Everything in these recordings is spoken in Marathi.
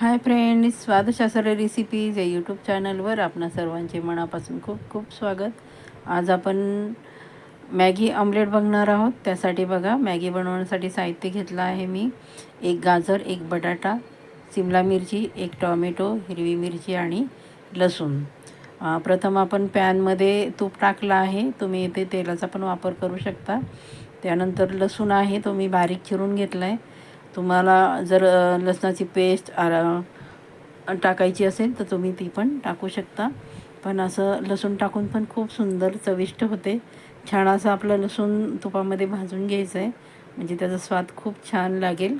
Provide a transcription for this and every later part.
हाय फ्रेंड्स स्वादशास्त्र रेसिपीज या यूट्यूब चॅनलवर आपणा सर्वांचे मनापासून खूप खूप स्वागत. आज आपण मॅगी ऑमलेट बघणार आहोत. त्यासाठी बघा मॅगी बनवण्यासाठी साहित्य घेतलं आहे मी. एक गाजर एक बटाटा सिमला मिरची एक टॉमॅटो हिरवी मिरची आणि लसूण. प्रथम आपण पॅनमध्ये तूप टाकलं आहे. तुम्ही इथे तेलाचा पण वापर करू शकता. त्यानंतर लसूण आहे तो मी बारीक चिरून घेतला आहे तुम्हाला जर लसणाची पेस्ट टाकायची असेल तर तुम्ही ती पण टाकू शकता. पण असं लसूण टाकून पण खूप सुंदर चविष्ट होते. छान असं आपलं लसूण तुपामध्ये भाजून घ्यायचं आहे म्हणजे त्याचा स्वाद खूप छान लागेल.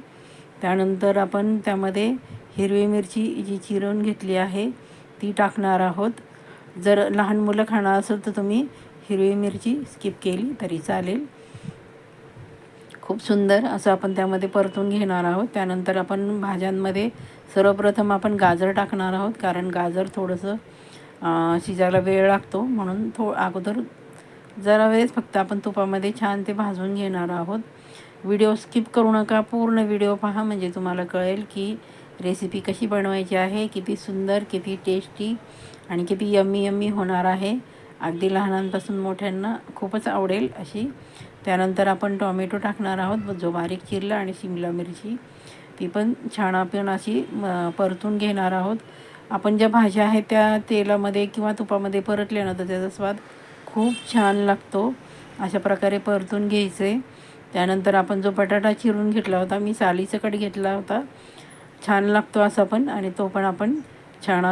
त्यानंतर आपण त्यामध्ये हिरवी मिरची जी चिरून घेतली आहे ती टाकणार आहोत. जर लहान मुलं खाणार असेल तर तुम्ही हिरवी मिरची स्किप केली तरी चालेल. खूप सुंदर असं आपण त्यामध्ये परतून घेणार आहोत. त्यानंतर आपण भाज्यांमध्ये सर्वप्रथम आपण गाजर टाकणार आहोत कारण गाजर थोडंसं शिजायला वेळ लागतो. म्हणून थो अगोदर जरा वेळेस फक्त आपण तुपामध्ये छान ते भाजून घेणार आहोत. व्हिडिओ स्किप करू नका पूर्ण व्हिडिओ पहा. म्हणजे तुम्हाला कळेल की रेसिपी कशी बनवायची आहे किती सुंदर किती टेस्टी आणि किती यम्मी यम्मी होणार आहे. अगदी लहानांपासून मोठ्यांना खूपच आवडेल अशी त्यानंतर आपण टॉमॅटो टाकणार आहोत. जो बारीक चिरला आणि शिमला मिरची. ती पण छान आपण अशी परतून घेणार आहोत. आपण ज्या भाज्या आहेत त्या तेलामध्ये किंवा तुपामध्ये परतल्या ना तर त्याचा स्वाद खूप छान लागतो. अशा प्रकारे परतून घ्यायचे. त्यानंतर आपण जो बटाटा चिरून घेतला होता मी सालीसकट घेतला होता. छान लागतो असा पण आणि तो पण आपण छान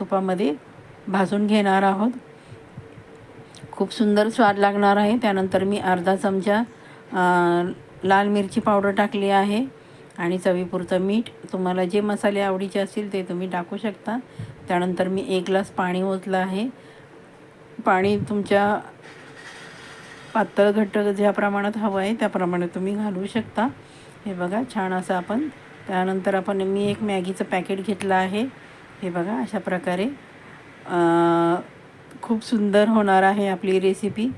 तुपामध्ये भाजून घेणार आहोत. खूप सुंदर स्वाद लागणार आहे. त्यानंतर मी अर्धा चमचा लाल मिरची पावडर टाकली आहे. आणि चवीपुरतं मीठ. तुम्हाला जे मसाले आवडीचे असतील ते तुम्ही टाकू शकता. त्यानंतर मी एक ग्लास पाणी ओतलं आहे. पाणी तुमच्या पातळ घट्ट ज्या प्रमाणात हवं आहे त्याप्रमाणे तुम्ही घालू शकता. हे बघा छान असं आपण. त्यानंतर आपण मी एक मॅगीचं पॅकेट घेतलं आहे. हे बघा अशा प्रकारे. खूप सुंदर होणार आहे आपली रेसिपी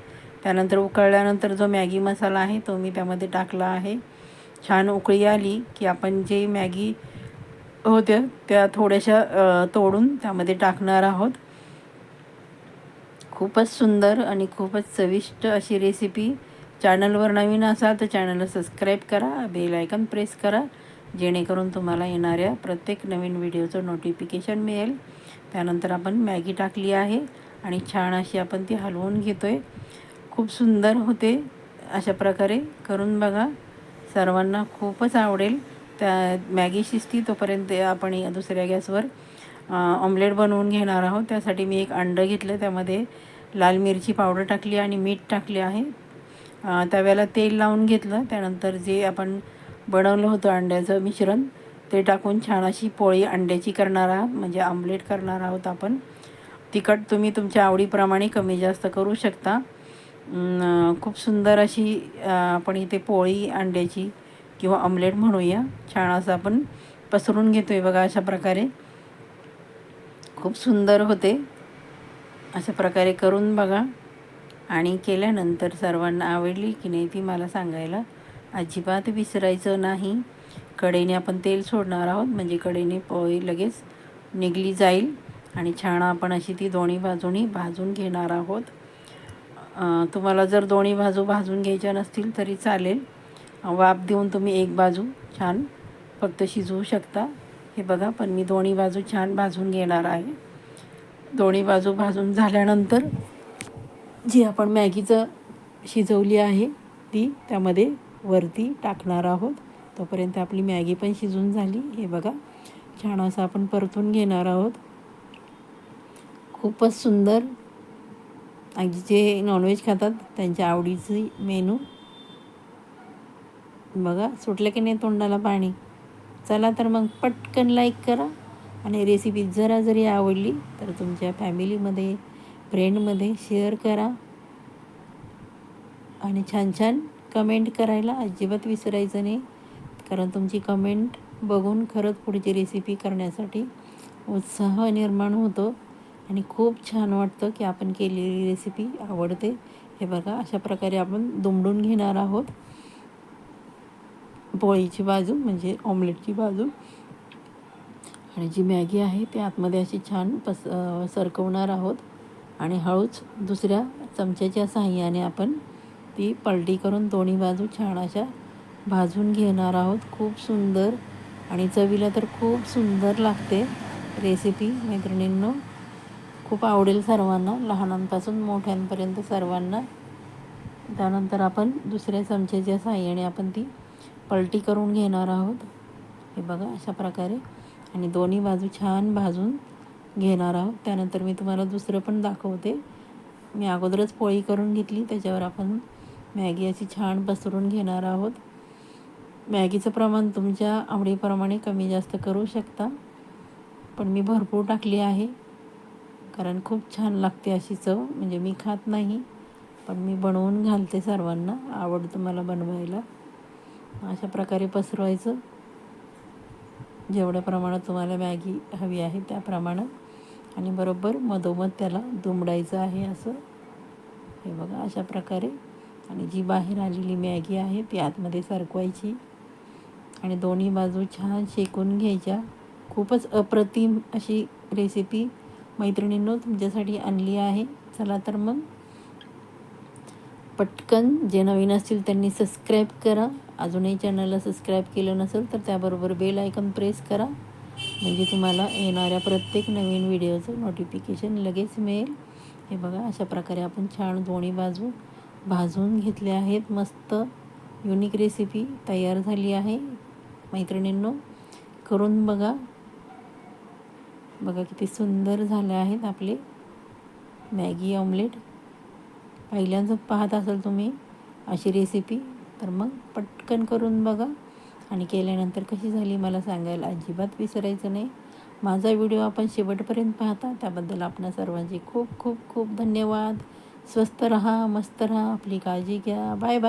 त्यानंतर उकळल्यानंतर जो मॅगी मसाला आहे तो मी त्यामध्ये टाकला आहे. छान उकळी आली की आपण जे मॅगी होत्या त्या थोड्याशा तोडून त्यामध्ये टाकणार आहोत. खूपच सुंदर आणि खूपच चविष्ट अशी रेसिपी चॅनलवर नवीन असाल तर चॅनलला सबस्क्राईब करा बेल आयकन प्रेस करा जेणेकरून तुम्हाला येणाऱ्या प्रत्येक नवीन व्हिडिओचं नोटिफिकेशन मिळेल. त्यानंतर आपण मॅगी टाकली आहे. आणि छान अशी आपण ती हलवून घेतो आहे खूप सुंदर होते अशा प्रकारे. करून बघा. सर्वांना खूपच आवडेल. त्या मॅगी शिजती तोपर्यंत आपण दुसऱ्या गॅसवर ऑमलेट बनवून घेणार आहोत. त्यासाठी मी एक अंडं घेतलं. त्यामध्ये लाल मिरची पावडर टाकली आणि मीठ टाकले आहे. तव्याला तेल लावून घेतलं. त्यानंतर जे आपण बनवलं होतं अंड्याचं मिश्रण ते टाकून छान अशी पोळी अंड्याची करणार आहात. म्हणजे आमलेट करणार आहोत आपण. तिखट तुम्ही तुमच्या आवडीप्रमाणे कमी जास्त करू शकता. खूप सुंदर अशी आपण इथे पोळी अंड्याची किंवा ऑमलेट म्हणूया. छान असं आपण पसरून घेतो आहे बघा अशा प्रकारे. खूप सुंदर होते. अशा प्रकारे करून बघा. आणि केल्यानंतर सर्वांना आवडली की नाही ती मला सांगायला अजिबात विसरायचं नाही. कडेने आपण तेल सोडणार आहोत. म्हणजे कडेने पोळी लगेच निघली जाईल. आणि छान आपण अशी ती दोन्ही बाजूनी भाजून घेणार आहोत. तुम्हाला जर दोन्ही बाजू भाजून घ्यायच्या नसतील तरी चालेल. वाफ देऊन तुम्ही एक बाजू छान फक्त शिजवू शकता. हे बघा पण मी दोन्ही बाजू छान भाजून घेणार आहे. दोन्ही बाजू भाजून झाल्यानंतर जी आपण मॅगीचं शिजवली आहे ती त्यामध्ये वरती टाकणार आहोत. तोपर्यंत आपली मॅगी पण शिजून झाली. हे बघा छान असं आपण परतून घेणार आहोत. खूपच सुंदर. अगदी जे नॉनव्हेज खातात त्यांच्या आवडीची मेनू बघा सुटलं की नाही तोंडाला पाणी? चला तर मग पटकन लाईक करा. आणि रेसिपी जरा जरी आवडली तर तुमच्या फॅमिलीमध्ये फ्रेंडमध्ये शेअर करा. आणि छान छान कमेंट करायला अजिबात विसरायचं नाही. कारण तुमची कमेंट बघून खरंच पुढची रेसिपी करण्यासाठी उत्साह निर्माण होतो. आणि खूप छान वाटतं की आपण केलेली रेसिपी आवडते. हे बघा अशा प्रकारे आपण दुमडून घेणार आहोत. पोळीची बाजू म्हणजे ऑमलेटची बाजू. आणि जी मॅगी आहे ती आतमध्ये अशी छान पस सरकवणार आहोत. आणि हळूच दुसऱ्या चमच्याच्या साह्याने आपण ती पलटी करून दोन्ही बाजू छान अशा भाजून घेणार आहोत. खूप सुंदर आणि चवीला तर खूप सुंदर लागते रेसिपी मैत्रिणींनो. खूप आवडेल सर्वांना लहानांपासून मोठ्यांपर्यंत सर्वांना. त्यानंतर आपण दुसऱ्या चमच्याच्या साह्याने आपण ती पलटी करून घेणार आहोत. हे बघा अशा प्रकारे. आणि दोन्ही बाजू छान भाजून घेणार आहोत. त्यानंतर मी तुम्हाला दुसरं पण दाखवते. मी अगोदरच पोळी करून घेतली त्याच्यावर आपण मॅगी अशी छान पसरून घेणार आहोत. मॅगीचं प्रमाण तुमच्या आवडीप्रमाणे कमी जास्त करू शकता. पण मी भरपूर टाकली आहे. कारण खूप छान लागते अशी चव. म्हणजे मी खात नाही पण मी बनवून घालते सर्वांना. आवडतं मला बनवायला. अशा प्रकारे पसरवायचं. जेवढ्या प्रमाणात तुम्हाला मॅगी हवी आहे त्याप्रमाणे. आणि बरोबर मधोमध त्याला दुमडायचं आहे असं. हे बघा अशा प्रकारे. आणि जी बाहेर आलेली मॅगी आहे ती आतमध्ये सरकवायची. आणि दोन्ही बाजू छान शेकून घ्यायच्या. खूपच अप्रतिम अशी रेसिपी मैत्रिणींनो तुमच्यासाठी आणली आहे. चला तर मग पटकन जे नवीन असतील त्यांनी सबस्क्राईब करा. अजूनही चॅनलला सबस्क्राईब केलं नसेल तर त्याबरोबर बेल आयकन प्रेस करा. म्हणजे तुम्हाला येणाऱ्या प्रत्येक नवीन व्हिडिओचं नोटिफिकेशन लगेच मिळेल. हे बघा अशा प्रकारे आपण छान दोन्ही बाजू भाजून घेतले आहेत. मस्त युनिक रेसिपी तयार झाली आहे. मैत्रिणींनो करून बघा. बघा किती सुंदर झाले आहेत आपले मॅगी ऑमलेट. पहिल्यांदाच पाहत असाल तुम्ही अशी रेसिपी तर मग पटकन करून बघा. आणि केल्यानंतर कशी झाली मला सांगायला अजिबात विसरायचं नाही. माझा व्हिडिओ आपण शेवटपर्यंत पाहता त्याबद्दल आपणा सर्वांचे खूप खूप खूप धन्यवाद. स्वस्त रहा मस्त रहा आपली काळजी घ्या. Bye bye.